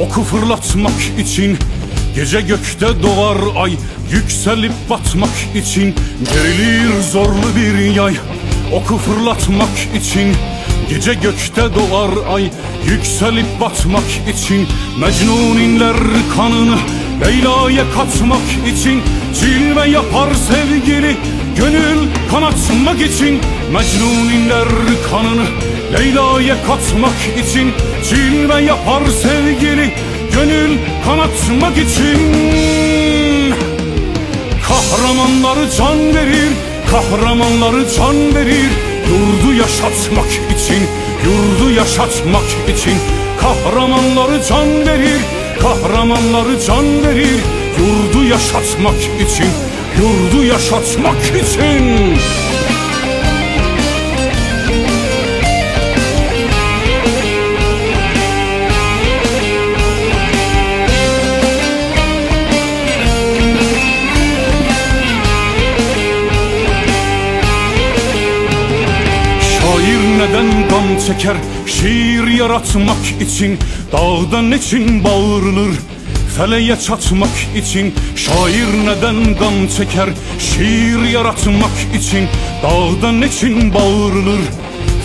Oku fırlatmak için. Gece gökte doğar ay Yükselip batmak için. Gerilir zorlu bir yay Oku fırlatmak için. Gece gökte doğar ay Yükselip batmak için. Mecnun inler kanını Leyla'ya katmak için Cilve yapar sevgili Gönül kanatmak için Mecnun inler kanını Leyla'ya katmak için Cilve yapar sevgili Gönül kanatmak için. Kahramanları can verir Kahramanları can verir Yurdu yaşatmak için Yurdu yaşatmak için. Kahramanları can verir Kahramanları can verir Yurdu yaşatmak için Yurdu yaşatmak için Şair neden gam çeker? Şiir yaratmak için Dağdan için bağırılır. Feleğe çatmak için Şair neden gam çeker? Şiir yaratmak için Dağdan için bağırılır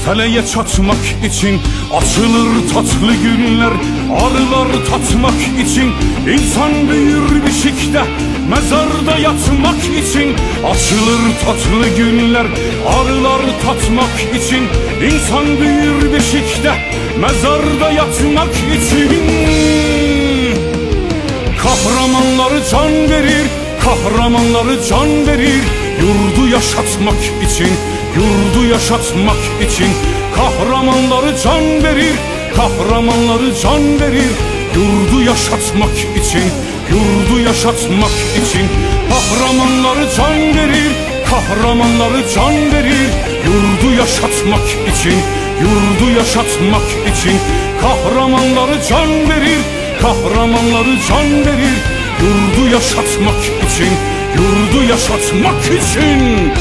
Feleğe çatmak için Açılır tatlı günler Arılar tatmak için insan büyür beşikte Mezarda yatmak için Açılır tatlı günler Arılar tatmak için insan büyür beşikte Mezarda yatmak için. Kahramanları can verir Kahramanları can verir. Yurdu yaşatmak için Yurdu yaşatmak için Kahramanları can verir. Kahramanları can verir. Yurdu yaşatmak için Yurdu yaşatmak için Kahramanları can verir. Kahramanları can verir. Yurdu yaşatmak için Yurdu yaşatmak için Kahramanları can verir. Kahramanları can verir Yurdu yaşatmak için Yurdu yaşatmak için